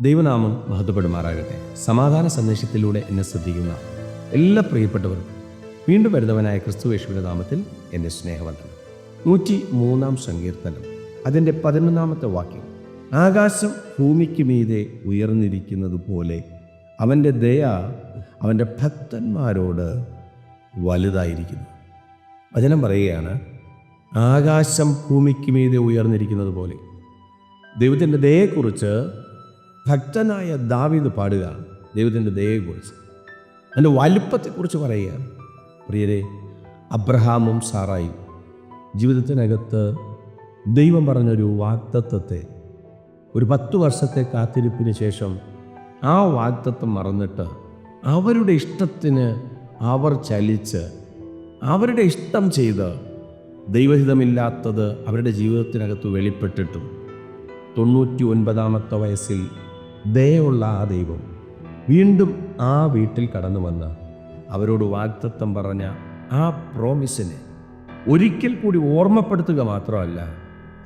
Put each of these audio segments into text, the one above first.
ദൈവനാമം മഹത്വപ്പെടുമാറാകട്ടെ. സമാധാന സന്ദേശത്തിലൂടെ എന്നെ ശ്രദ്ധിക്കുന്ന എല്ലാ പ്രിയപ്പെട്ടവർക്കും വീണ്ടും വരുന്നവനായ ക്രിസ്തു യേശുവിന്റെ നാമത്തിൽ എന്റെ സ്നേഹവന്ദനം. നൂറ്റി മൂന്നാം സങ്കീർത്തനം. അതിന്റെ പതിനൊന്നാമത്തെ വാക്യം. ആകാശം ഭൂമിക്ക് മീതെ ഉയർന്നിരിക്കുന്നത് പോലെ അവന്റെ ദയ അവന്റെ ഭക്തന്മാരോട് വലുതായിരിക്കുന്നു. വചനം പറയുകയാണ് ആകാശം ഭൂമിക്ക് മീതെ ഉയർന്നിരിക്കുന്നത് പോലെ ദൈവത്തിന്റെ ദയയെക്കുറിച്ച് ഭക്തനായ ദാവീദ് പാടുക ദൈവത്തിന്റെ ദയയെക്കുറിച്ച് അതിന്റെ വലുപ്പത്തെക്കുറിച്ച് പറയുക. പ്രിയരെ അബ്രഹാമും സാറായും ജീവിതത്തിനകത്ത് ദൈവം പറഞ്ഞൊരു വാക്തത്വത്തെ ഒരു പത്ത് വർഷത്തെ കാത്തിരിപ്പിന് ശേഷം ആ വാക്തത്വം മറന്നിട്ട് അവരുടെ ഇഷ്ടത്തിന് അവർ ചലിച്ച് അവരുടെ ഇഷ്ടം ചെയ്ത് ദൈവഹിതമില്ലാത്തത് അവരുടെ ജീവിതത്തിനകത്ത് വെളിപ്പെട്ടിട്ടും തൊണ്ണൂറ്റി ഒൻപതാമത്തെ വയസ്സിൽ ദയുള്ള ആ ദൈവം വീണ്ടും ആ വീട്ടിൽ കടന്നു വന്ന് അവരോട് വാഗ്ദത്തം പറഞ്ഞ ആ പ്രോമിസിനെ ഒരിക്കൽ കൂടി ഓർമ്മപ്പെടുത്തുക മാത്രമല്ല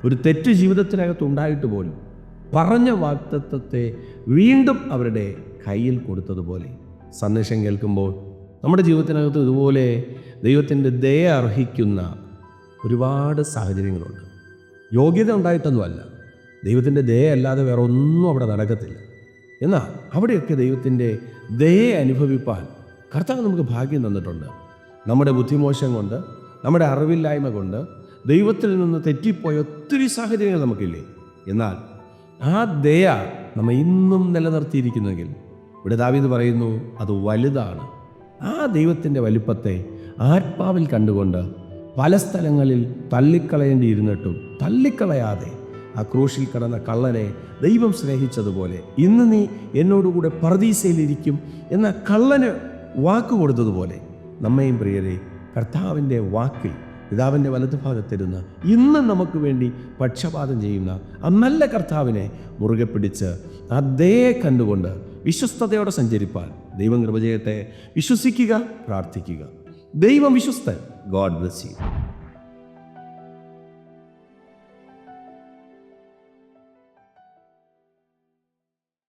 ഒരു തെറ്റ് ജീവിതത്തിനകത്ത് ഉണ്ടായിട്ട് പോലും പറഞ്ഞ വാക്തത്വത്തെ വീണ്ടും അവരുടെ കയ്യിൽ കൊടുത്തതുപോലെ. സന്ദേശം കേൾക്കുമ്പോൾ നമ്മുടെ ജീവിതത്തിനകത്ത് ഇതുപോലെ ദൈവത്തിന്റെ ദയ അർഹിക്കുന്ന ഒരുപാട് സാഹചര്യങ്ങളുണ്ട്. യോഗ്യത ഉണ്ടായിട്ടൊന്നുമല്ല. ദൈവത്തിന്റെ ദയ അല്ലാതെ വേറെ ഒന്നും അവിടെ നടക്കത്തില്ല. എന്നാൽ അവിടെയൊക്കെ ദൈവത്തിന്റെ ദയെ അനുഭവിപ്പാൻ കർത്താവ് നമുക്ക് ഭാഗ്യം തന്നിട്ടുണ്ട്. നമ്മുടെ ബുദ്ധിമോശം കൊണ്ട് നമ്മുടെ അറിവില്ലായ്മ കൊണ്ട് ദൈവത്തിൽ നിന്ന് തെറ്റിപ്പോയ ഒത്തിരി സാഹചര്യങ്ങൾ നമുക്കില്ലേ? എന്നാൽ ആ ദയ നമ്മൾ ഇന്നും നിലനിർത്തിയിരിക്കുന്നെങ്കിൽ ഇവിടെ ദാവീദ് പറയുന്നു അത് വലുതാണ്. ആ ദൈവത്തിന്റെ വലിപ്പത്തെ ആത്മാവിൽ കണ്ടുകൊണ്ട് പല സ്ഥലങ്ങളിൽ തള്ളിക്കളയേണ്ടിയിരുന്നിട്ടും തള്ളിക്കളയാതെ ആ ക്രൂശിൽ കടന്ന കള്ളനെ ദൈവം സ്നേഹിച്ചതുപോലെ ഇന്ന് നീ എന്നോടുകൂടെ പറദീസയിലിരിക്കും എന്ന കള്ളന് വാക്ക് കൊടുത്തതുപോലെ നമ്മയും പ്രിയരെ കർത്താവിന്റെ വാക്കിൽ പിതാവിന്റെ വലതുഭാഗത്തിരുന്ന് ഇന്ന് നമുക്ക് വേണ്ടി പക്ഷപാതം ചെയ്യുന്ന ആ നല്ല കർത്താവിനെ മുറുകെ പിടിച്ച് അതേ കണ്ടുകൊണ്ട് വിശ്വസ്തയോടെ സഞ്ചരിപ്പാൻ ദൈവം കൃപ വിശ്വസിക്കുക പ്രാർത്ഥിക്കുക. ദൈവം വിശ്വസ്തൻ. God bless you